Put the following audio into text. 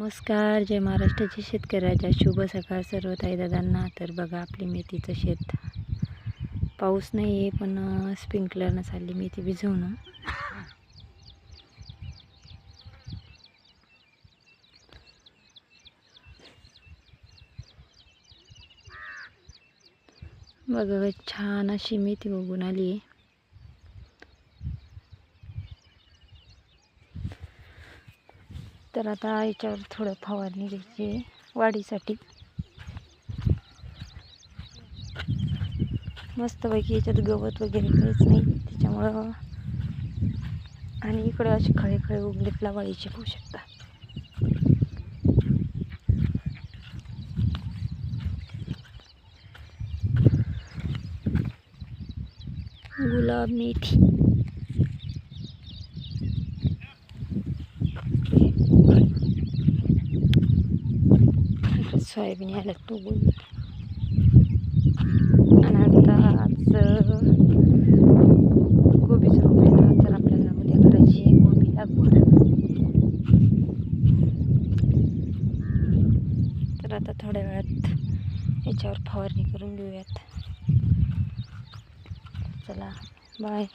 नमस्कार जय महाराष्ट्राच्या शेतकऱ्याच्या शुभ सकाळ सर्व ताई दादांना तर बघा आपली मेथीचं शेत. पाऊस नाही आहे पण स्प्रिंकलरनं चालली मेथी भिजवणं. बघा छान अशी मेथी उगून आली आहे तर आता याच्यावर थोडं फवारणी घ्यायची वाढीसाठी. मस्तपैकी याच्यात गवत वगैरे काहीच नाही त्याच्यामुळं आणि इकडे असे खळे खळे उगलेत लावाळीचे होऊ शकतात गुलाब मेथी. सोयाबीन यायला तो आणि आता आज गोबीचं रोप तर आपल्याला उद्या करायची गोबी लागवड. तर आता थोड्या वेळात याच्यावर फवारणी करून घेऊयात. चला बाय.